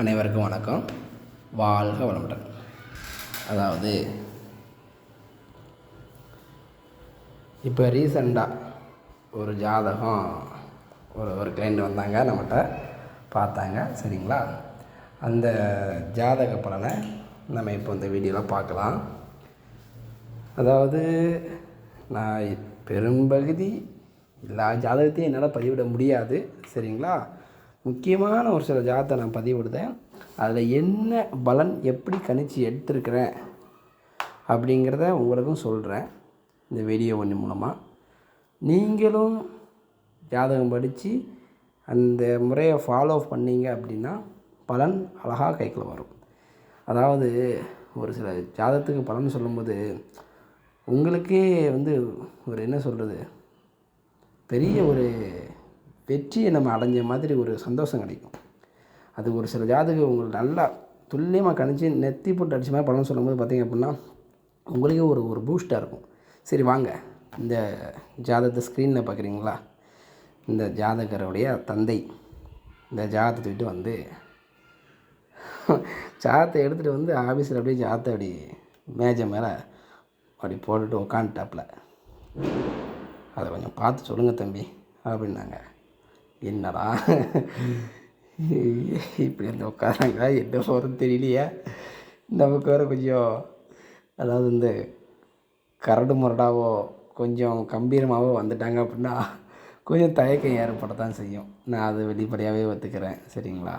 அனைவருக்கும் வணக்கம். வாழ்க வளமுடன். அதாவது இப்போ ரீசண்டாக ஒரு ஜாதகம் ஒரு ஒரு கிளைண்ட் வந்தாங்க நம்மகிட்ட பார்த்தாங்க சரிங்களா? அந்த ஜாதக பலனை நம்ம இப்போ இந்த வீடியோவில் பார்க்கலாம். அதாவது நான் பெரும்பகுதி எல்லா ஜாதகத்தையும் என்னால் பதிவிட முடியாது சரிங்களா? முக்கியமான ஒரு சில ஜாதத்தை நான் பதிவிடுதேன். அதில் என்ன பலன் எப்படி கணிச்சு எடுத்திருக்கிறேன் அப்படிங்கிறத உங்களுக்கும் சொல்கிறேன் இந்த வீடியோ ஒன்று மூலமாக நீங்களும் ஜாதகம் படித்து அந்த முறையை ஃபாலோ பண்ணீங்க அப்படின்னா பலன் அழகாக கைக்குள்ள வரும். அதாவது ஒரு சில ஜாதகத்துக்கு பலன் சொல்லும்போது உங்களுக்கே வந்து ஒரு என்ன சொல்கிறது பெரிய ஒரு வெற்றியை நம்ம அடைஞ்ச மாதிரி ஒரு சந்தோஷம் கிடைக்கும். அது ஒரு சில ஜாதகம் உங்களுக்கு நல்லா துல்லியமாக கணிச்சு நெத்தி போட்டு அடிச்ச மாதிரி பலன் சொல்லும்போது பார்த்திங்க அப்படின்னா உங்களுக்கே ஒரு ஒரு பூஸ்ட்டாக இருக்கும். சரி வாங்க. இந்த ஜாதகத்தை ஸ்க்ரீனில் பார்க்குறீங்களா? இந்த ஜாதகருடைய தந்தை இந்த ஜாதகத்தை தூக்கிட்டு வந்து ஜாதத்தை எடுத்துகிட்டு வந்து ஆஃபீஸில் அப்படியே ஜாதத்தை அப்படி மேஜை மேலே அப்படி போட்டுட்டு உக்காந்துட்டாப்புல. அதை கொஞ்சம் பார்த்து சொல்லுங்கள் தம்பி அப்படின்னாங்க. என்னடா? இப்படி வந்து உட்காராங்க என்ன சொல்கிறது தெரியலையே. நமக்கு வேறு கொஞ்சம் அதாவது இந்த கரடு முரடாவோ கொஞ்சம் கம்பீரமாகவோ வந்துட்டாங்க அப்படின்னா கொஞ்சம் தயக்கம் ஏற்பட தான் செய்யும். நான் அது வெளிப்படையாகவே ஒத்துக்கிறேன். சரிங்களா?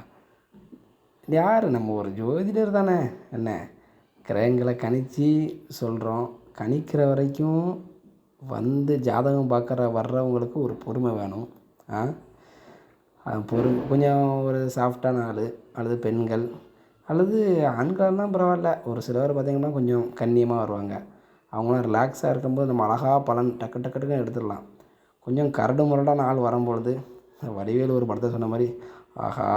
யார்? நம்ம ஒரு ஜோதிடர் தானே. என்ன? கிரகங்களை கணிச்சு சொல்கிறோம் கணிக்கிற வரைக்கும் வந்து ஜாதகம் பார்க்குற வர்றவங்களுக்கு ஒரு பொறுமை வேணும். ஆ? பொறு கொஞ்சம் ஒரு சாஃப்டான ஆள் அல்லது பெண்கள் அல்லது ஆண்கள்லாம் பரவாயில்ல. ஒரு சிலர் பார்த்திங்கன்னா கொஞ்சம் கண்ணியமாக வருவாங்க. அவங்களாம் ரிலாக்ஸாக இருக்கும்போது நம்ம அழகாக பலன் டக்கு டக்கு டக்குன்னு எடுத்துடலாம். கொஞ்சம் கரடு முரடான ஆள் வரும்பொழுது வடிவேல் ஒரு படத்தை சொன்ன மாதிரி ஆஹா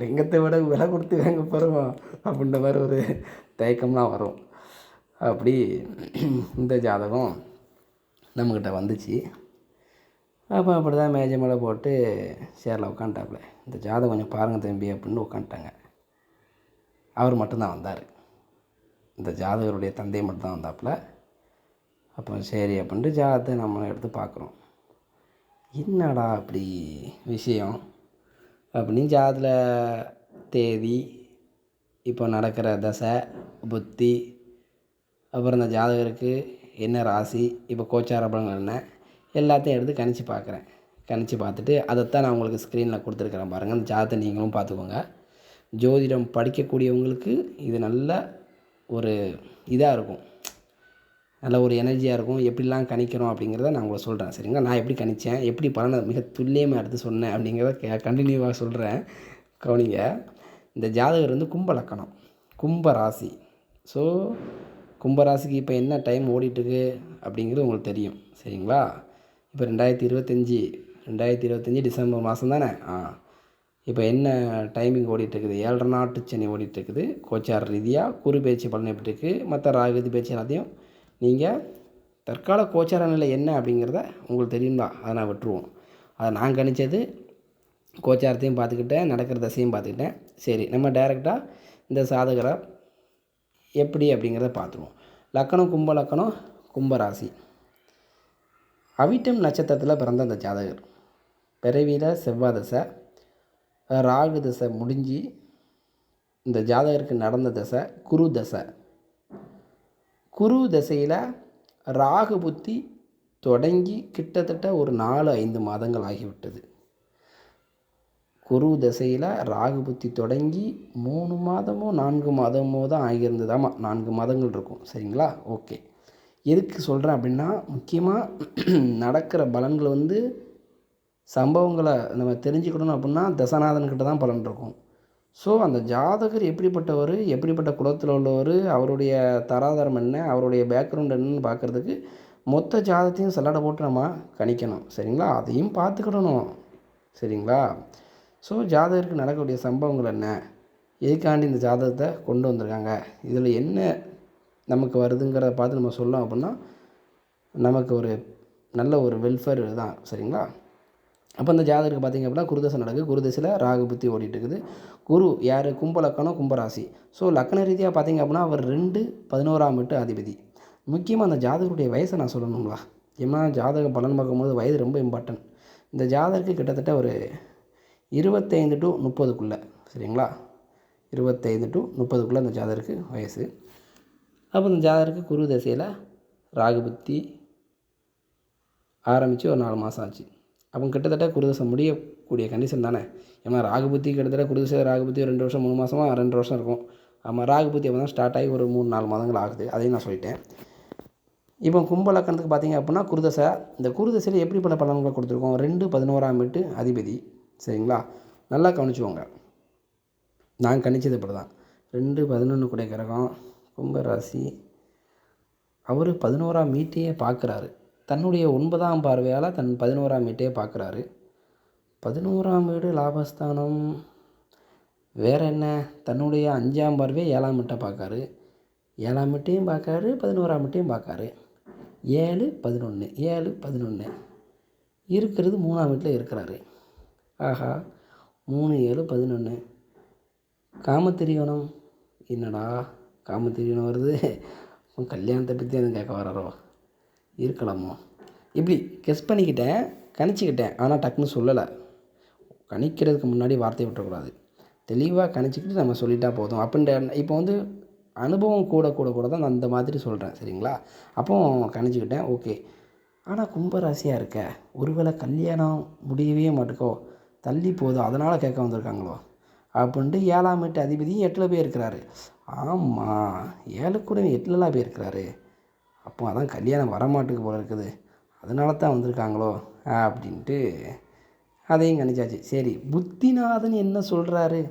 லிங்கத்தை விட விலை கொடுத்து வாங்க போகிறோம் அப்படின்ற மாதிரி ஒரு தயக்கம்லாம் வரும். அப்படி இந்த ஜாதகம் நம்மக்கிட்ட வந்துச்சு. அப்போ அப்படி தான் மேஜை மேலே போட்டு சேரில் உட்காந்துட்டாப்புல இந்த ஜாதகம் கொஞ்சம் பாருங்கள் தம்பி அப்படின்னு உட்காந்துட்டாங்க அவர் மட்டும்தான் வந்தார். இந்த ஜாதகருடைய தந்தை மட்டும்தான் வந்தாப்புல. அப்போ சரி அப்படின்ட்டு ஜாதகத்தை நம்ம எடுத்து பார்க்குறோம். என்னடா அப்படி விஷயம்? அப்படின்னு ஜாதத்தில் தேதி இப்போ நடக்கிற தசை புத்தி அப்புறம் இந்த ஜாதகருக்கு என்ன ராசி இப்போ கோச்சார பலன்கள் என்ன? எல்லாத்தையும் எடுத்து கணிச்சு பார்க்குறேன். கணிச்சு பார்த்துட்டு அதைத்தான் நான் உங்களுக்கு ஸ்க்ரீனில் கொடுத்துருக்குறேன் பாருங்கள் அந்த ஜாதகத்தை நீங்களும் பார்த்துக்கோங்க. ஜோதிடம் படிக்கக்கூடியவங்களுக்கு இது நல்ல ஒரு இதாக இருக்கும். நல்ல ஒரு எனர்ஜியாக இருக்கும். எப்படிலாம் கணிக்கிறோம் அப்படிங்கிறத நான் உங்களுக்கு சொல்கிறேன் சரிங்களா? நான் எப்படி கணித்தேன் எப்படி பலனை மிக துல்லியமாக எடுத்து சொன்னேன் அப்படிங்கிறத கே கண்டினியூவாக சொல்கிறேன் கவனிங்க. இந்த ஜாதகர் வந்து கும்ப லக்கணம். கும்ப ராசி. ஸோ கும்பராசிக்கு இப்போ என்ன டைம் ஓடிட்டுருக்கு அப்படிங்கிறது உங்களுக்கு தெரியும். சரிங்களா? இப்போ ரெண்டாயிரத்தி இருபத்தஞ்சி ரெண்டாயிரத்தி இருபத்தஞ்சி டிசம்பர் மாதம் தானே? ஆ. இப்போ என்ன டைமிங் ஓடிட்டுருக்குது? ஏழரை நாட்டு சனி ஓடிட்டுருக்குது. கோச்சார் ரீதியாக குரு பேச்சு பலன் எப்படி இருக்குது மற்ற ராகுதி பேச்சு எல்லாத்தையும் நீங்கள் தற்கால கோச்சார நிலை என்ன அப்படிங்கிறத உங்களுக்கு தெரியும் தான் அதை நான் விட்டுருவோம். அதை நான் கணித்தது கோச்சாரத்தையும் பார்த்துக்கிட்டேன் நடக்கிற தசையும் பார்த்துக்கிட்டேன். சரி நம்ம டைரெக்டாக இந்த சாதகரை எப்படி அப்படிங்கிறத பார்த்துருவோம். லக்கணம் கும்ப லக்கணம் கும்பராசி அவிட்டம் நட்சத்திரத்தில் பிறந்த அந்த ஜாதகர். பிறவியில் செவ்வாய் தசை ராகு தசை முடிஞ்சு இந்த ஜாதகருக்கு நடந்த தசை குரு தசை. குரு தசையில் ராகு புத்தி தொடங்கி கிட்டத்தட்ட ஒரு நாலு ஐந்து மாதங்கள் ஆகிவிட்டது. குரு தசையில் ராகு புத்தி தொடங்கி மூணு மாதமோ நான்கு மாதமோ தான் ஆகியிருந்தது ஆமாம் நான்கு மாதங்கள் இருக்கும். சரிங்களா? ஓகே. எதுக்கு சொல்கிறேன் அப்படின்னா முக்கியமாக நடக்கிற பலன்கள் வந்து சம்பவங்களை நம்ம தெரிஞ்சுக்கணும் அப்படின்னா தசநாதன்கிட்ட தான் பலன் இருக்கும். ஸோ அந்த ஜாதகர் எப்படிப்பட்டவர் எப்படிப்பட்ட குலத்தில் உள்ளவர் அவருடைய தராதரம் என்ன அவருடைய பேக்ரவுண்ட் என்னன்னு பார்க்குறதுக்கு மொத்த ஜாதத்தையும் சல்லடை போட்டு நம்ம கணிக்கணும். சரிங்களா? அதையும் பார்த்துக்கிடணும். சரிங்களா? ஸோ ஜாதகருக்கு நடக்கக்கூடிய சம்பவங்கள் என்ன? எதுக்காண்டி இந்த ஜாதகத்தை கொண்டு வந்திருக்காங்க? இதில் என்ன நமக்கு வருதுங்கிறத பார்த்து நம்ம சொல்லலாம் அப்படின்னா நமக்கு ஒரு நல்ல ஒரு வெல்ஃபேர் தான் சரிங்களா? அப்போ இந்த ஜாதகருக்கு பார்த்தீங்க அப்படின்னா குருதசை நடக்குது. குருதசையில் ராகு புத்தி ஓடிட்டு இருக்குது. குரு யார்? கும்ப லக்கணம் கும்பராசி ஸோ லக்கண ரீதியாக பார்த்தீங்க அப்படின்னா அவர் ரெண்டு பதினோராம் எட்டு அதிபதி. முக்கியமாக அந்த ஜாதகருடைய வயசை நான் சொல்லணுங்களா ஏன்னா ஜாதக பலன் பார்க்கும்போது வயது ரொம்ப இம்பார்ட்டன்ட் இந்த ஜாதகருக்கு கிட்டத்தட்ட ஒரு இருபத்தைந்து டு முப்பதுக்குள்ளே சரிங்களா? இருபத்தைந்து டு முப்பதுக்குள்ளே அந்த ஜாதகருக்கு வயசு. அப்போ இந்த ஜாதகருக்கு குரு தசையில் ராகு புத்தி ஆரம்பித்து ஒரு நாலு மாதம் ஆச்சு. அப்போ கிட்டத்தட்ட குருதசை முடியக்கூடிய கண்டிஷன் தானே? ஏன்னா ராகுபுத்தி கிட்டத்தட்ட குருதசை ராகுபுத்தி ரெண்டு வருஷம் மூணு மாதமா ரெண்டு வருஷம் இருக்கும். ஆமாம் ராகுபுத்தி அப்போ தான் ஸ்டார்ட் ஆகி ஒரு மூணு நாலு மாதங்கள் ஆகுது. அதையும் நான் சொல்லிட்டேன். இப்போ கும்பலக்கணத்துக்கு பார்த்தீங்க அப்படின்னா குருதசை இந்த குருதசையில் எப்படிப்பட்ட பலன்களை கொடுத்துருக்கோம்? ரெண்டு பதினோராம் எட்டு அதிபதி. சரிங்களா? நல்லா கவனிச்சுக்கோங்க. நான் கணிச்சது இப்படி தான் ரெண்டு பதினொன்று கூடிய கிரகம் கும்பராசி. அவர் பதினோராம் வீட்டையே பார்க்குறாரு தன்னுடைய ஒன்பதாம் பார்வையால் தன் பதினோராம் வீட்டையே பார்க்குறாரு பதினோராம் வீடு லாபஸ்தானம். வேற என்ன? தன்னுடைய அஞ்சாம் பார்வையை ஏழாம் வீட்டை பார்க்காரு ஏழாம் வீட்டையும் பார்க்காரு பதினோராம் வீட்டையும் பார்க்காரு ஏழு பதினொன்று ஏழு பதினொன்று இருக்கிறது மூணாம் வீட்டில் இருக்கிறாரு. ஆஹா மூணு ஏழு பதினொன்று காமத்திரியோணம் என்னடா? காமத்திரியோணம் வருது. உன் கல்யாணத்தை பற்றி எதுவும் கேட்க வராரோ? இருக்கலாமோ? இப்படி கெஸ் பண்ணிக்கிட்டேன் கணிச்சிக்கிட்டேன். ஆனால் டக்குன்னு சொல்லலை. கணிக்கிறதுக்கு முன்னாடி வார்த்தையை விட்டுறக்கூடாது. தெளிவாக கணிச்சிக்கிட்டு நம்ம சொல்லிட்டா போதும். அப்படின்ற இப்போ வந்து அனுபவம் கூட கூட கூட தான் நான் அந்த மாதிரி சொல்கிறேன் சரிங்களா? அப்போ கணிச்சிக்கிட்டேன். ஓகே. ஆனால் கும்பராசியாக இருக்க ஒருவேளை கல்யாணம் முடியவே மாட்டுக்கோ? தள்ளி போதும் அதனால் கேட்க வந்திருக்காங்களோ? அப்படின்ட்டு ஏழாம் எட்டு அதிபதியும் எட்டில் போய் இருக்கிறாரு. ஆமாம் ஏழு கூட எட்டுலலாம் போய் இருக்கிறாரு. அப்போ அதான் கல்யாணம் வரமாட்டுக்கு போல இருக்குது. அதனால தான் வந்திருக்காங்களோ அப்படின்ட்டு அதையும் கணிச்சாச்சு. சரி புத்திநாதன் என்ன சொல்கிறாரு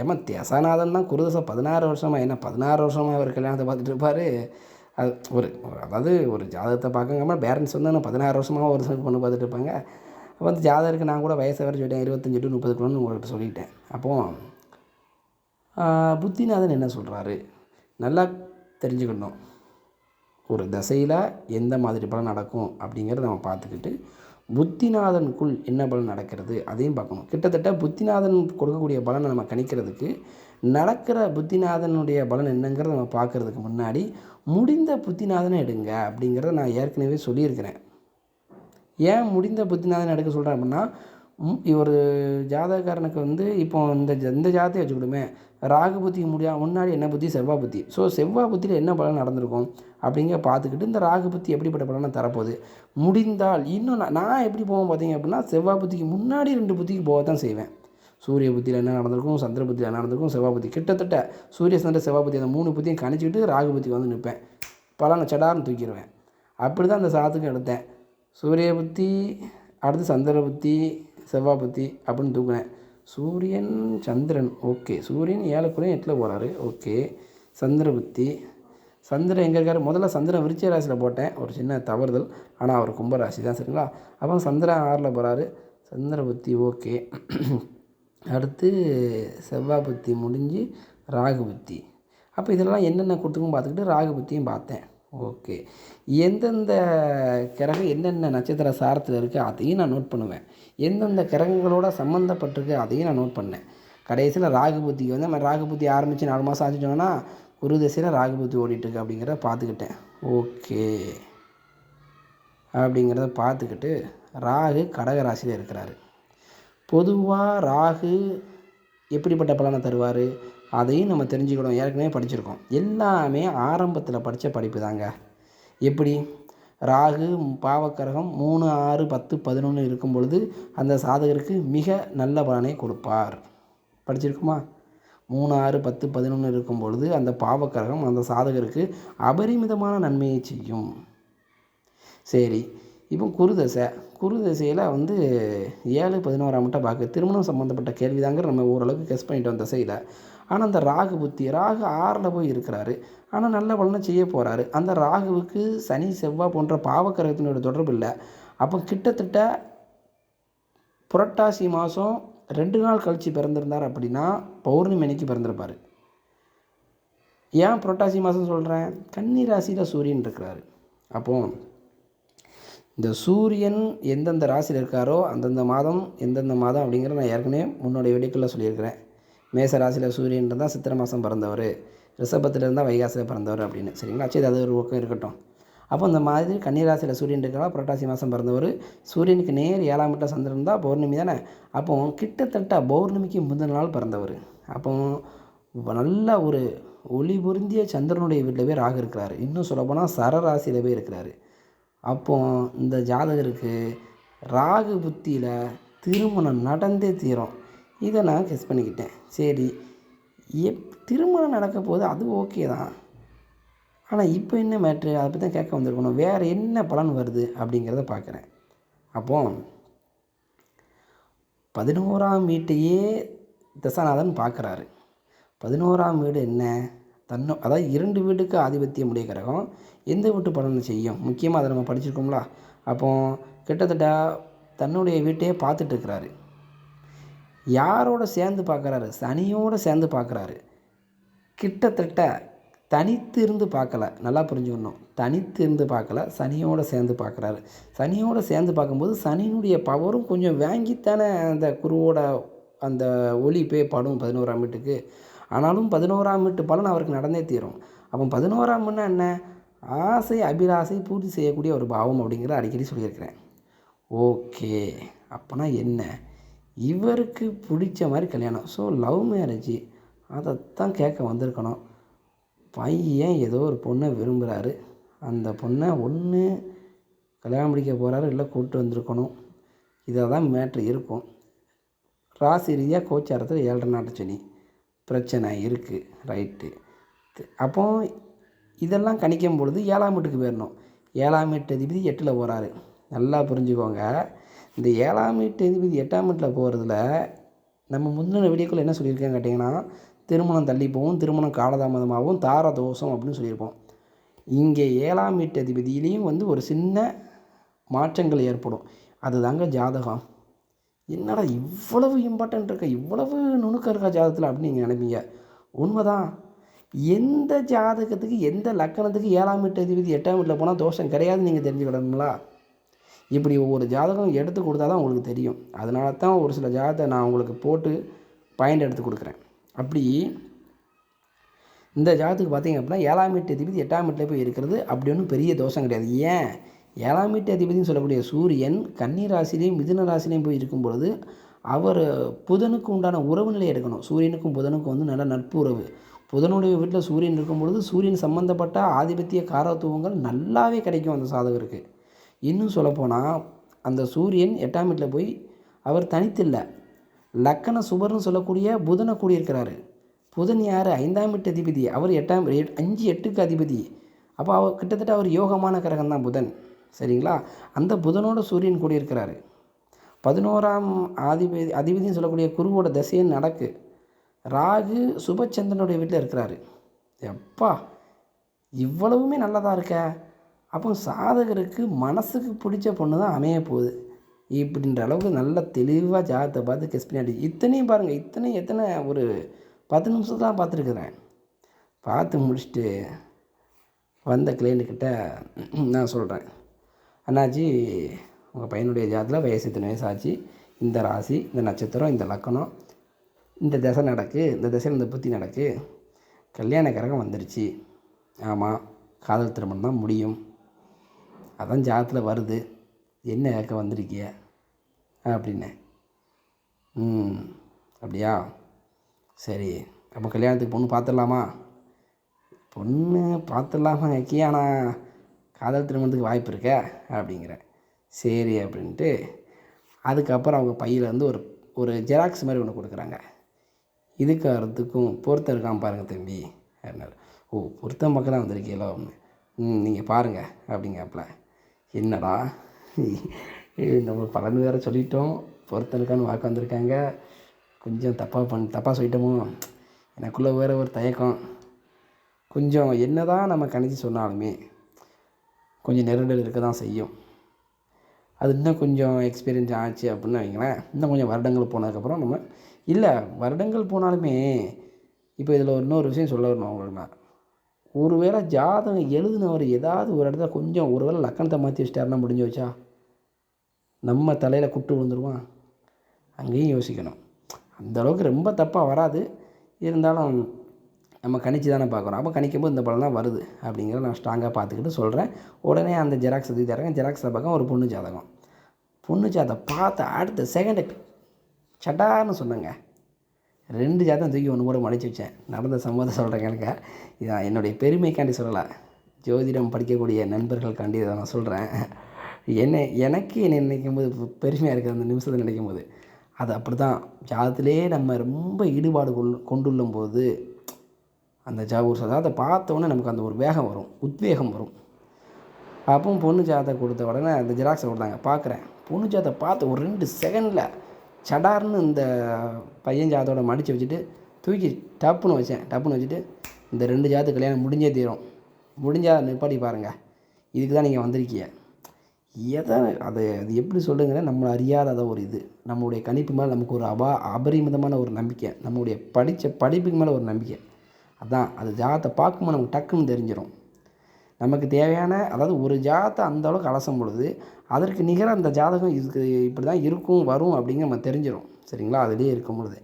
ஏமா தேசாநாதன் தான் குருதசம் பதினாறு வருஷமாக என்ன பதினாறு வருஷமாக அவர் கல்யாணத்தை பார்த்துட்டு இருப்பார்? அது ஒரு அதாவது ஒரு ஜாதகத்தை பார்க்கங்காம பேரண்ட்ஸ் வந்து பதினாறு வருஷமாக ஒரு வருஷம் பொண்ணு பார்த்துட்டு இருப்பாங்க. அப்போ வந்து ஜாதகருக்கு நான் கூட வயசை வேறு சொல்லிட்டேன் இருபத்தஞ்சி டு முப்பதுக்குள்ளன்னு உங்கள்கிட்ட சொல்லிட்டேன். அப்போது புத்திநாதன் என்ன சொல்கிறாரு நல்லா தெரிஞ்சுக்கணும். ஒரு தசையில் எந்த மாதிரி பலன் நடக்கும் அப்படிங்கிறத நம்ம பார்த்துக்கிட்டு புத்திநாதனுக்குள் என்ன பலன் நடக்கிறது அதையும் பார்க்கணும். கிட்டத்தட்ட புத்திநாதன் கொடுக்கக்கூடிய பலனை நம்ம கணிக்கிறதுக்கு நடக்கிற புத்திநாதனுடைய பலன் என்னங்கிறத நம்ம பார்க்குறதுக்கு முன்னாடி முடிந்த புத்திநாதனை எடுங்க அப்படிங்கிறத நான் ஏற்கனவே சொல்லியிருக்கிறேன். ஏன் முடிந்த புத்திநாதன் எடுக்க சொல்கிறேன் அப்படின்னா ஒரு ஜாதகக்காரனுக்கு வந்து இப்போ இந்த இந்த ஜாதத்தை வச்சுக்கிடுமே ராகு புத்தி முடியா முன்னாடி என்ன புத்தி செவ்வாய் புத்தி. ஸோ செவ்வாய் புத்தியில் என்ன பலன் நடந்திருக்கும் அப்படிங்கிற பார்த்துக்கிட்டு இந்த ராகு புத்தி எப்படிப்பட்ட பலனை தரப்போகுது? முடிந்தால் இன்னும் நான் நான் எப்படி போவேன் பார்த்தீங்க அப்படின்னா செவ்வாய் புத்திக்கு முன்னாடி ரெண்டு புத்திக்கு போக தான் செய்வேன். சூரிய புத்தியில் என்ன நடந்திருக்கும் சந்திர புத்தியில் என்ன நடந்திருக்கும் செவ்வாய் புத்தி. கிட்டத்தட்ட சூரிய சந்திர செவ்வாய் புத்தி அந்த மூணு புத்தியும் கணிச்சிக்கிட்டு ராகு புத்தி வந்து நிற்பேன். பலனை சடார்னு தூக்கிடுவேன். அப்படி தான் அந்த சாத்துக்கும் எடுத்தேன். சூரிய புத்தி அடுத்து சந்திர புத்தி செவ்வாய் புத்தி அப்படின்னு தூக்குனேன். சூரியன் சந்திரன் ஓகே. சூரியன் ஏழுக்குள்ளே எட்டில் போகிறாரு ஓகே. சந்திர புத்தி. சந்திரன் எங்கே இருக்கார்? முதல்ல சந்திரன் விருச்சிக ராசியில் போட்டேன். ஒரு சின்ன தவறுதல். ஆனால் அவர் கும்பராசி தான் சரிங்களா? அப்போ சந்திரன் ஆறில் போகிறாரு சந்திர புத்தி ஓகே. அடுத்து செவ்வாய் புத்தி முடிஞ்சு ராகு புத்தி. அப்போ இதெல்லாம் என்னென்ன கொடுத்துக்கும் பார்த்துக்கிட்டு ராகு புத்தியும் பார்த்தேன். ஓகே. எந்தெந்த கிரகம் என்னென்ன நட்சத்திர சாரத்தில் இருக்குது அதையும் நான் நோட் பண்ணுவேன். எந்தெந்த கிரகங்களோட சம்மந்தப்பட்டிருக்கு அதையும் நான் நோட் பண்ணேன். கடைசியில் ராகு புத்திக்கு வந்து நம்ம ராகு புத்தி ஆரம்பித்து நாலு மாதம் ஆச்சு குரு திசையில் ராகு புத்தி ஓடிட்டுருக்கு அப்படிங்கிறத பார்த்துக்கிட்டேன். ஓகே. அப்படிங்கிறத பார்த்துக்கிட்டு ராகு கடக ராசியில் இருக்கிறாரு. பொதுவாக ராகு எப்படிப்பட்ட பலனை தருவார்? அதையும் நம்ம தெரிஞ்சுக்கணும். ஏற்கனவே படிச்சிருக்கோம். எல்லாமே ஆரம்பத்தில் படித்த படிப்பு தாங்க. எப்படி? ராகு பாவக்கரகம் மூணு ஆறு பத்து பதினொன்று இருக்கும் பொழுது அந்த சாதகருக்கு மிக நல்ல பலனை கொடுப்பார். படிச்சிருக்குமா? மூணு ஆறு பத்து பதினொன்று இருக்கும் பொழுது அந்த பாவக்கரகம் அந்த சாதகருக்கு அபரிமிதமான நன்மையை செய்யும். சரி இப்போ குருதசை. குருதசையில் வந்து ஏழு பதினோராம் மட்டும் பார்க்க திருமணம் சம்மந்தப்பட்ட கேள்விதாங்கிற நம்ம ஓரளவுக்கு கெஸ் பண்ணிட்டோம் தசையில் ஆனால் அந்த ராகு புத்தி ராகு ஆறில் போய் இருக்கிறாரு. ஆனால் நல்ல பலனை செய்ய போகிறாரு அந்த ராகுவுக்கு சனி செவ்வாய் போன்ற பாவக்கரகத்தினோட தொடர்பு இல்லை. அப்போ கிட்டத்தட்ட புரட்டாசி மாதம் ரெண்டு நாள் கழித்து பிறந்திருந்தார் அப்படின்னா பௌர்ணமி அன்னைக்கு பிறந்திருப்பார். ஏன் புரட்டாசி மாதம் சொல்கிறேன் கன்னி ராசியில் சூரியன் இருக்கிறாரு. அப்போது இந்த சூரியன் எந்தெந்த ராசியில் இருக்காரோ அந்தந்த மாதம் எந்தெந்த மாதம் அப்படிங்கிற நான் ஏற்கனவே முன்னோடைய வீடியோக்குள்ளே சொல்லியிருக்கிறேன். மேச ராசியில் சூரியன் இருந்தால் சித்திரை மாதம் பிறந்தவர். ரிஷபத்தில் இருந்தால் வைகாசியில் பிறந்தவர் அப்படின்னு. சரிங்களா? சரி அது ஒரு பக்கம் இருக்கட்டும். அப்போ இந்த மாதிரி கன்னிராசியில் சூரியன் இருக்கிறா புரட்டாசி மாதம் பிறந்தவர். சூரியனுக்கு நேர் ஏழாம் வீட்டில் சந்திரன் இருந்தால் பௌர்ணமி தானே? அப்போ கிட்டத்தட்ட பௌர்ணமிக்கு முந்தின நாள் பிறந்தவர். அப்போ நல்ல ஒரு ஒளி பொருந்திய சந்திரனுடைய வீட்டில் போய் ராகு இருக்கிறாரு. இன்னும் சொல்லப்போனால் சரராசியில் போய் இருக்கிறாரு. அப்போ இந்த ஜாதகருக்கு ராகு புத்தியில் திருமணம் நடந்தே தீரும். இதை நான் கெஸ் பண்ணிக்கிட்டேன். சரி எப் திருமணம் நடக்க போது அது ஓகே தான். ஆனால் இப்போ என்ன மேட்ரு அதை பற்றி தான் கேட்க வந்திருக்கணும். வேறு என்ன பலன் வருது அப்படிங்கிறத பார்க்குறேன். அப்போ பதினோராம் வீட்டையே தசாநாதன் பார்க்குறாரு. பதினோராம் வீடு என்ன? தன்னோ அதாவது இரண்டு வீட்டுக்கு ஆதிபத்தியம் உடைய கிரகம். எந்த வீட்டு பலனை செய்யும்? முக்கியமாக அதை நம்ம படிச்சிருக்கோம்ல. அப்போ கிட்டத்தட்ட தன்னுடைய வீட்டையே பார்த்துட்டு இருக்கிறாரு. யாரோட சேர்ந்து பார்க்குறாரு? சனியோடு சேர்ந்து பார்க்குறாரு. கிட்டத்தட்ட தனித்து இருந்து பார்க்கல. நல்லா புரிஞ்சுக்கணும். தனித்து இருந்து பார்க்கல சனியோடு சேர்ந்து பார்க்குறாரு. சனியோடு சேர்ந்து பார்க்கும்போது சனியினுடைய பவரும் கொஞ்சம் வாங்கித்தானே அந்த குருவோட அந்த ஒளி போய் படும் பதினோராம் வீட்டுக்கு. ஆனாலும் பதினோராம் வீட்டு பலன் அவருக்கு நடந்தே தீரும். அப்போ பதினோராம் வீடுனா என்ன? ஆசை அபிலாசை பூர்த்தி செய்யக்கூடிய ஒரு பாவம் அப்படிங்கிற அடிக்கடி சொல்லியிருக்கிறேன். ஓகே. அப்போனா என்ன? இவருக்கு பிடிச்ச மாதிரி கல்யாணம். ஸோ லவ் மேரேஜ் அதைத்தான் கேட்க வந்திருக்கணும். பையன் ஏதோ ஒரு பொண்ணை விரும்புகிறாரு அந்த பொண்ணை ஒன்று கல்யாணம் முடிக்க போகிறாரு இல்லை கூப்பிட்டு வந்திருக்கணும். இதை தான் மேட்ரு இருக்கும். ராசி ரீதியாக கோச்சாரத்தில் ஏழரை நாட்டு சனி. பிரச்சனை இருக்குது ரைட்டு அப்போ இதெல்லாம் கணிக்கும் பொழுது ஏழாம் வீட்டுக்கு போயிடணும். ஏழாம் வீட்டு அதிபதி எட்டில் போகிறாரு நல்லா புரிஞ்சுக்கோங்க. இந்த ஏழாம் வீட்டு அதிபதி எட்டாம் வீட்டில் போகிறதுல நம்ம முந்தின வீடியோக்குள்ள என்ன சொல்லியிருக்கேன் கேட்டிங்கன்னா திருமணம் தள்ளி போகும் திருமணம் காலதாமதமாகவும் தார தோஷம் அப்படின்னு சொல்லியிருப்போம். இங்கே ஏழாம் வீட்டு அதிபதியிலையும் வந்து ஒரு சின்ன மாற்றங்கள் ஏற்படும். அதுதாங்க ஜாதகம். என்னடா இவ்வளவு இம்பார்ட்டன்ட் இருக்கா? இவ்வளவு நுணுக்கம் இருக்கா ஜாதகத்தில் அப்படின்னு நீங்கள் நினைப்பீங்க. உண்மைதான். எந்த ஜாதகத்துக்கு எந்த லக்கணத்துக்கு ஏழாம் வீட்டு அதிபதி எட்டாம் வீட்டில் போனால் தோஷம் கிடையாதுன்னு நீங்கள் தெரிஞ்சுக்கிடணுங்களா இப்படி ஒவ்வொரு ஜாதகம் எடுத்து கொடுத்தா தான் உங்களுக்கு தெரியும். அதனால தான் ஒரு சில ஜாதகத்தை நான் உங்களுக்கு போட்டு பாயிண்ட் எடுத்து கொடுக்குறேன். அப்படி இந்த ஜாதகத்துக்கு பார்த்தீங்க அப்படின்னா ஏழாம் வீட்டு அதிபதி எட்டாம் வீட்டில் போய் இருக்கிறது அப்படி ஒன்றும் பெரிய தோஷம் கிடையாது. ஏன்? ஏழாம் வீட்டு அதிபதினு சொல்லக்கூடிய சூரியன் கன்னி ராசிலையும் மிதுன ராசிலையும் போய் இருக்கும் பொழுது அவர் புதனுக்கு உண்டான உறவு நிலை எடுக்கணும். சூரியனுக்கும் புதனுக்கும் வந்து நல்ல நட்பு உறவு. புதனுடைய வீட்டில் சூரியன் இருக்கும் பொழுது சூரியன் சம்மந்தப்பட்ட ஆதிபத்திய காரத்துவங்கள் நல்லாவே கிடைக்கும் அந்த சாதகருக்கு. இன்னும் சொல்லப்போனால் அந்த சூரியன் எட்டாம் வீட்டில் போய் அவர் தனித்தில்லை. லக்கண சுபர்னு சொல்லக்கூடிய புதனை கூடியிருக்கிறாரு. புதன் யார்? ஐந்தாம் வீட்டு அதிபதி. அவர் எட்டாம் அஞ்சு எட்டுக்கு அதிபதி. அப்போ அவர் கிட்டத்தட்ட அவர் யோகமான கிரகம் தான் புதன். சரிங்களா? அந்த புதனோட சூரியன் கூடியிருக்கிறாரு. பதினோராம் அதிபதி அதிபதினு சொல்லக்கூடிய குருவோட தசையும் நடக்கு. ராகு சுபச்சந்திரனுடைய வீட்டில் இருக்கிறாரு. எப்பா இவ்வளவுமே நல்லதாக இருக்க? அப்போ சாதகருக்கு மனசுக்கு பிடிச்ச பொண்ணு தான் அமைய போகுது. இப்படின்ற அளவுக்கு நல்ல தெளிவாக ஜாதகத்தை பார்த்து கெஸ் பண்ணி இத்தனையும் பாருங்கள் இத்தனையும் எத்தனை ஒரு பத்து நிமிஷத்துல தான் பார்த்துருக்குறேன். பார்த்து முடிச்சுட்டு வந்த கிளைண்ட்டுக்கிட்ட நான் சொல்கிறேன் அண்ணாச்சி உங்கள் பையனுடைய ஜாதத்தில் வயசு இத்தனை வயசு ஆச்சு? இந்த ராசி இந்த நட்சத்திரம் இந்த லக்கணம் இந்த திசை நடக்கு இந்த திசையில் இந்த புத்தி நடக்கு. கல்யாண கரகம் வந்துருச்சு. ஆமாம் காதல் திருமணம் தான் முடியும். அதான் ஜாதத்தில் வருது. என்ன கேட்க வந்திருக்கிய? அப்படின்னேன் ம் அப்படியா? சரி அப்போ கல்யாணத்துக்கு பொண்ணு பார்த்துடலாமா? பொண்ணு பார்த்துடலாமா கேக்கியாண்ணா காதல் திருமணத்துக்கு வாய்ப்பு இருக்க அப்படிங்கிறேன் சரி அப்படின்ட்டு. அதுக்கப்புறம் அவங்க பையில் வந்து ஒரு ஒரு ஜெராக்ஸ் மாதிரி ஒன்று கொடுக்குறாங்க. இதுக்கு அறத்துக்கும் பொருத்தம் இருக்கான் பாருங்கள் தம்பி அப்படின்னாரு. ஓ பொருத்தம் பக்கம் தான் வந்திருக்கீங்களோ? அப்படின்னு ம் நீங்கள் பாருங்கள் அப்படிங்காப்புல. என்னடா? நம்ம பலன் வேறு சொல்லிட்டோம். பொருத்தம் வாக்கு வந்திருக்காங்க. கொஞ்சம் தப்பாக பண் தப்பாக சொல்லிட்டோமோ? எனக்குள்ளே வேறு ஒரு தயக்கம். கொஞ்சம் என்ன தான் நம்ம கணிச்சு சொன்னாலுமே கொஞ்சம் நெருடல் இருக்க தான் செய்யும். அது இன்னும் கொஞ்சம் எக்ஸ்பீரியன்ஸ் ஆச்சு அப்படின்னு வைங்களேன். இன்னும் கொஞ்சம் வருடங்கள் போனதுக்கப்புறம் நம்ம இல்லை வருடங்கள் போனாலுமே இப்போ இதில் இன்னொரு விஷயம் சொல்ல வரணும் உங்களுக்கு நான். ஒருவேளை ஜாதகம் எழுதினவர் ஏதாவது ஒரு இடத்துல கொஞ்சம் ஒருவேளை லக்கணத்தை மாற்றி வச்சிட்டாருன்னா முடிஞ்சு வச்சா நம்ம தலையில் குட்டு விழுந்துருவான் அங்கேயும் யோசிக்கணும். அந்தளவுக்கு ரொம்ப தப்பாக வராது. இருந்தாலும் நம்ம கணிச்சு தானே பார்க்குறோம் அப்போ கணிக்கும்போது இந்த படம் தான் வருது அப்படிங்கிறத நான் ஸ்ட்ராங்காக பார்த்துக்கிட்டு சொல்கிறேன் உடனே அந்த ஜெராக்ஸ் தூக்கி தரேன். ஜெராக்ஸில் பார்க்க ஒரு பொண்ணு ஜாதகம். பொண்ணு ஜாதகம் பார்த்து அடுத்த செகண்டு சட்டார்னு சொன்னேங்க. ரெண்டு ஜாதகம் தூக்கி ஒன்று கூட மடிச்சு வச்சேன். நடந்த சம்பவத்தை சொல்கிறேன் எனக்கு இதான் என்னுடைய பெருமைக்காண்டி சொல்லலை ஜோதிடம் படிக்கக்கூடிய நண்பர்களுக்காண்டி இதை நான் சொல்கிறேன் என்னை எனக்கு என்னை நினைக்கும் போது பெருமையாக இருக்குது அந்த நிமிஷத்தை நினைக்கும் போது அது அப்படி தான் ஜாதத்திலே நம்ம ரொம்ப ஈடுபாடு கொள் கொண்டுள்ளும் போது அந்த ஜா ஒரு ஜாதத்தை பார்த்தோன்னே நமக்கு அந்த ஒரு வேகம் வரும். உத்வேகம் வரும். அப்பவும் பொண்ணு ஜாதத்தை கொடுத்த உடனே அந்த ஜெராக்ஸை கொடுத்தாங்க பார்க்குறேன். பொண்ணு ஜாதத்தை பார்த்து ஒரு ரெண்டு செகண்டில் சடார்னு இந்த பையன் ஜாதத்தோட மடித்து வச்சுட்டு தூக்கி டப்புன்னு வச்சேன். டப்புன்னு வச்சுட்டு இந்த ரெண்டு ஜாத்து கல்யாணம் முடிஞ்சே தீரும். முடிஞ்சால் நிப்பாட்டி பாருங்கள் இதுக்கு தான் நீங்கள் வந்திருக்கீங்க. எதை அது அது எப்படி சொல்லுங்கிற நம்மளை அறியாத ஒரு இது. நம்மளுடைய கணிப்பு மேலே நமக்கு ஒரு அபா அபரிமிதமான ஒரு நம்பிக்கை. நம்மளுடைய படித்த படிப்புக்கு மேலே ஒரு நம்பிக்கை. அதான் அது ஜாதத்தை பார்க்கும்போது நமக்கு டக்குன்னு தெரிஞ்சிடும் நமக்கு தேவையான அதாவது ஒரு ஜாதத்தை அந்த அளவுக்கு அலசும் பொழுது அதற்கு நிகராக அந்த ஜாதகம் இதுக்கு இப்படி தான் இருக்கும் வரும் அப்படிங்கிற நம்ம தெரிஞ்சிடும் சரிங்களா? அதுலேயே இருக்கும் பொழுது.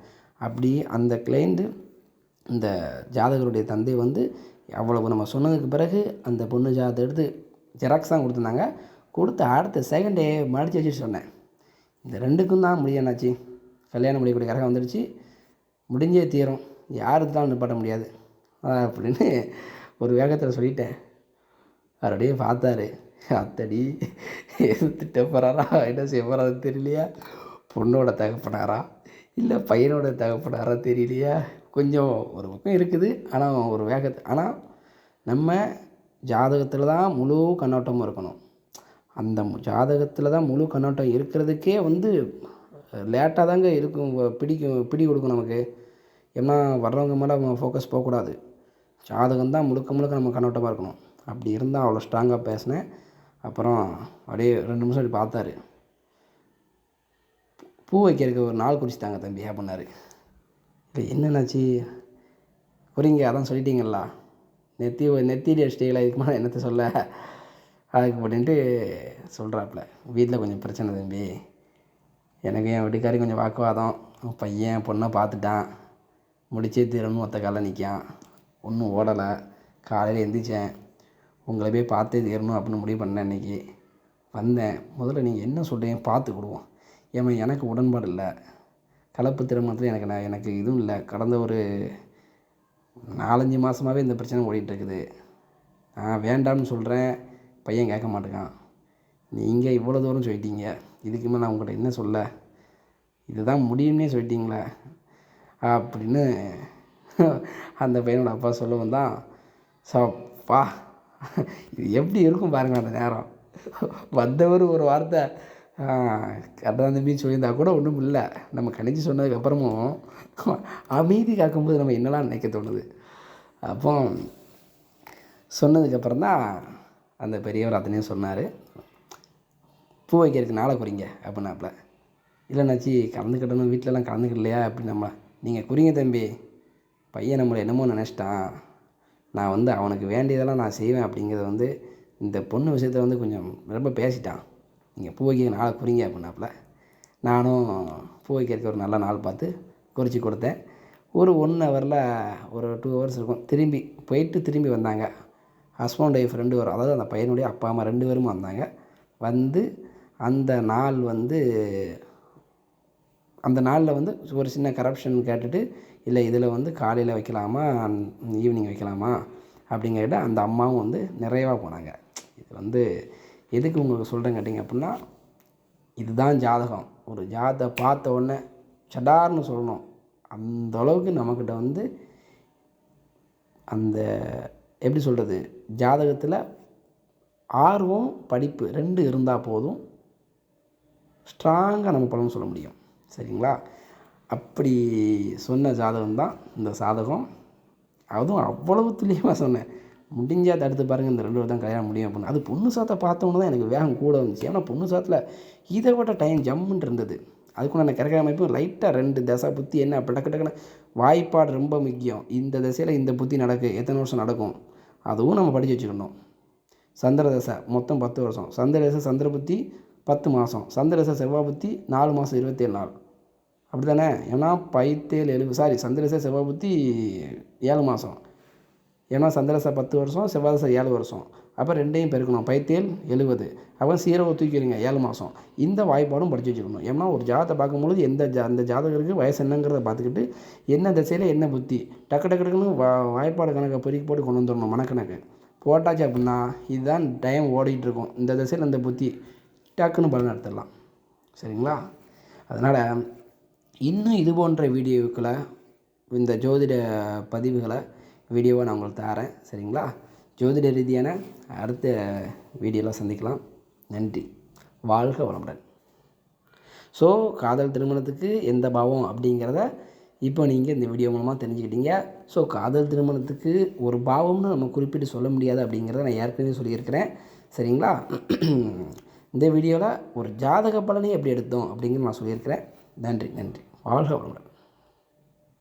அப்படி அந்த கிளைண்ட்டு இந்த ஜாதகருடைய தந்தை வந்து அவ்வளவு நம்ம சொன்னதுக்கு பிறகு அந்த பொண்ணு ஜாதத்தை எடுத்து ஜெராக்ஸ் தான் கொடுத்துருந்தாங்க. கொடுத்து அடுத்த செகண்டே மடித்து வச்சு சொன்னேன். இந்த ரெண்டுக்கும் தான் முடியணாச்சு கல்யாணம் முடியக்கூடிய கரகம் வந்துடுச்சு. முடிஞ்சே தீரும். யாருக்கு தான் நிப்பாட்ட முடியாது. அப்படின்னு ஒரு வேகத்தில் சொல்லிட்டேன். அப்படியே பார்த்தாரு அத்தடி எதிர்த்துட்ட போகிறாரா என்ன செய்ய போகிறாரு தெரியலையா? பொண்ணோட தகப்பனாரா? இல்லை பையனோட தகப்பனாரா தெரியலையா? கொஞ்சம் ஒரு பக்கம் இருக்குது ஆனால் ஒரு வேகத்தை ஆனால் நம்ம ஜாதகத்தில் தான் முழு கண்ணோட்டமும் இருக்கணும். அந்த ஜாதகத்தில் தான் முழு கண்ணோட்டம் இருக்கிறதுக்கே வந்து லேட்டாக தாங்க இருக்கும் பிடிக்கும் பிடி கொடுக்கும் நமக்கு. ஏன்னா வர்றவங்க மேலே ஃபோக்கஸ் போகக்கூடாது. ஜாதகம் தான் முழுக்க முழுக்க நம்ம கண்ணோட்டமாக இருக்கணும். அப்படி இருந்தால் அவ்வளோ ஸ்ட்ராங்காக பேசினேன். அப்புறம் அப்படியே ரெண்டு நிமிஷம் அப்படி பார்த்தாரு. பூ வைக்கிறதுக்கு ஒரு நாள் குறிச்சிட்டாங்க தம்பி அப்படின்னாரு இப்போ என்னென்னாச்சு? குறிங்க அதான் சொல்லிட்டீங்களா நெத்தி நெத்தியில் அடிச்சிட்டீங்களா? இதுக்கு மேலே என்னத்தை சொல்ல? அதுக்கு அப்படின்ட்டு சொல்கிறாப்புல வீட்டில் கொஞ்சம் பிரச்சனை தம்பி. எனக்கு என் வீட்டுக்காரி கொஞ்சம் வாக்குவாதம். பையன் பொண்ணை பார்த்துட்டான். முடிச்சே தீரணும் ஒத்த காலில் நிற்கான் ஒன்றும் ஓடலை. காலையில் எந்திரிச்சேன். உங்களை போய் பார்த்தே தீரணும் அப்படின்னு முடிவு பண்ணேன் இன்றைக்கி வந்தேன். முதல்ல நீங்கள் என்ன சொல்கிறீங்க பார்த்து கொடுவோம் ஏமா எனக்கு உடன்பாடு இல்லை. கலப்பு திருமணத்தில் எனக்கு நான் எனக்கு இதுவும் இல்லை. கடந்த ஒரு நாலஞ்சு மாதமாகவே இந்த பிரச்சனை ஓடிட்டுருக்குது. நான் வேண்டாம்னு சொல்கிறேன் பையன் கேட்க மாட்டேங்கான். நீங்கள் இவ்வளோ தூரம் சொல்லிட்டீங்க. இதுக்கு மேலே நான் உங்கள்கிட்ட என்ன சொல்ல? இதுதான் முடியும்னே சொல்லிட்டீங்களே. அப்படின்னு அந்த பையனோட அப்பா சொல்லவும் தான் சப்பா இது எப்படி இருக்கும் பாருங்கள் அந்த நேரம். வந்தவர் ஒரு வார்த்தை கரெக்டாக தம்பி சொல்லியிருந்தா கூட ஒன்றும் இல்லை. நம்ம கணிச்சு சொன்னதுக்கப்புறமும் அமைதி காக்கும்போது நம்ம என்னெல்லாம் நினைக்க தோணுது? அப்போ சொன்னதுக்கப்புறம் தான் அந்த பெரியவர் அத்தனையும் சொன்னார். பூ வைக்கிறதுக்கு நாளை குறிங்க அப்படின்னாப்புல. இல்லைனாச்சி கலந்துக்கிட்டணும் வீட்டிலலாம் கலந்துக்கிடலையா? அப்படின்னு நம்ம நீங்கள் குறிங்க தம்பி. பையன் நம்மளை என்னமோ நினச்சிட்டான். நான் வந்து அவனுக்கு வேண்டியதெல்லாம் நான் செய்வேன் அப்படிங்கிறத வந்து இந்த பொண்ணு விஷயத்த வந்து கொஞ்சம் ரொம்ப பேசிட்டான். நீங்கள் பூ வைக்க நாளை குறிங்க அப்படின்னாப்புல. நானும் பூ வைக்கிறதுக்கு ஒரு நல்ல நாள் பார்த்து குறித்து கொடுத்தேன். ஒரு ஒன் ஹவரில் ஒரு டூ ஹவர்ஸ் இருக்கும். திரும்பி போயிட்டு திரும்பி வந்தாங்க. ஹஸ்பண்ட் ஒய்ஃப் ரெண்டு பேரும். அதாவது அந்த பையனுடைய அப்பா அம்மா ரெண்டு பேரும் வந்தாங்க. வந்து அந்த நாள் வந்து அந்த நாளில் வந்து ஒரு சின்ன கரப்ஷன் கேட்டுட்டு இல்லை இதில் வந்து காலையில் வைக்கலாமா? ஈவினிங் வைக்கலாமா? அப்படிங்கிறத அந்த அம்மாவும் வந்து நிறைவாக போனாங்க. இது வந்து எதுக்கு உங்களுக்கு சொல்கிறேன் கேட்டிங்க அப்படின்னா இதுதான் ஜாதகம். ஒரு ஜாதத்தை பார்த்த உடனே சடார்னு சொல்லணும். அந்த அளவுக்கு நம்மக்கிட்ட வந்து அந்த எப்படி சொல்கிறது ஜாதகத்தில் ஆர்வம் படிப்பு ரெண்டு இருந்தால் போதும். ஸ்ட்ராங்காக நம்ம பலன் சொல்ல முடியும். சரிங்களா? அப்படி சொன்ன ஜாதகம் தான் இந்த சாதகம். அதுவும் அவ்வளவு துல்லியமாக சொன்னேன். முடிஞ்சால் தடுத்து பாருங்கள் இந்த ரெண்டு தான் கல்யாணம் முடியும் அப்படின்னு. அது பொண்ணு சாத்தை பார்த்தோன்னு தான் எனக்கு வேகம் கூட வந்துச்சு. ஏன்னா பொண்ணு சாத்தில் இதை விட டைம் ஜம்முன் இருந்தது. அதுக்குள்ள கிரக அமைப்பு லைட்டாக ரெண்டு தசை புத்தி என்ன அப்போ டக்கு டக்குன்னு வாய்ப்பாடு ரொம்ப முக்கியம். இந்த திசையில் இந்த புத்தி நடக்கு எத்தனை வருஷம் நடக்கும்? அதுவும் நம்ம படித்து வச்சுக்கணும். சந்திர தசை மொத்தம் பத்து வருஷம். சந்திர தசை சந்திர புத்தி பத்து மாதம் சந்திர தசை செவ்வாய் புத்தி நாலு மாதம் இருபத்தேழு நாள். அப்படி தானே ஏன்னா பைத்தேழு எழுபது சாரி சந்திரச தசை செவ்வாய் புத்தி ஏழு மாதம் ஏன்னா சந்திரசை பத்து வருஷம் செவ்வாதசை ஏழு வருஷம். அப்போ ரெண்டையும் பெருக்கணும். பைத்தேல் எழுபது அப்போ சீரவை தூக்கிடுங்க ஏழு மாதம் இந்த வாய்ப்பாடும் படித்து வச்சுக்கணும். ஏன்னா ஒரு ஜாதத்தை பார்க்கும்பொழுது எந்த ஜா அந்த ஜாதகருக்கு வயசு என்னங்கிறத பார்த்துக்கிட்டு என்ன திசையில் என்ன புத்தி டக்கு டக்கு டக்குன்னு வா வாய்ப்பாடு கணக்கை பெருக்கி போட்டு கொண்டு வந்துடணும் மனக்கணக்கு. போட்டாச்சு அப்படின்னா இதுதான் டைம் ஓடிக்கிட்டு இருக்கும் இந்த திசையில் இந்த புத்தி டக்குன்னு பலன் எடுத்துடலாம். சரிங்களா? அதனால் இன்னும் இது போன்ற வீடியோக்களை இந்த ஜோதிட பதிவுகளை வீடியோவை நான் உங்களுக்கு தரேன். சரிங்களா? ஜோதிட ரீதியான அடுத்த வீடியோவில் சந்திக்கலாம். நன்றி. வாழ்க வளமுடன். ஸோ காதல் திருமணத்துக்கு எந்த பாவம் அப்படிங்கிறத இப்போ நீங்கள் இந்த வீடியோ மூலமாக தெரிஞ்சுக்கிட்டீங்க. ஸோ காதல் திருமணத்துக்கு ஒரு பாவம்னு நம்ம குறிப்பிட்டு சொல்ல முடியாது அப்படிங்கிறத நான் ஏற்கனவே சொல்லியிருக்கிறேன். சரிங்களா? இந்த வீடியோவில் ஒரு ஜாதக பலனை எப்படி எடுத்தோம் அப்படிங்கிறது நான் சொல்லியிருக்கிறேன். நன்றி நன்றி. வாழ்க வளமுடன்.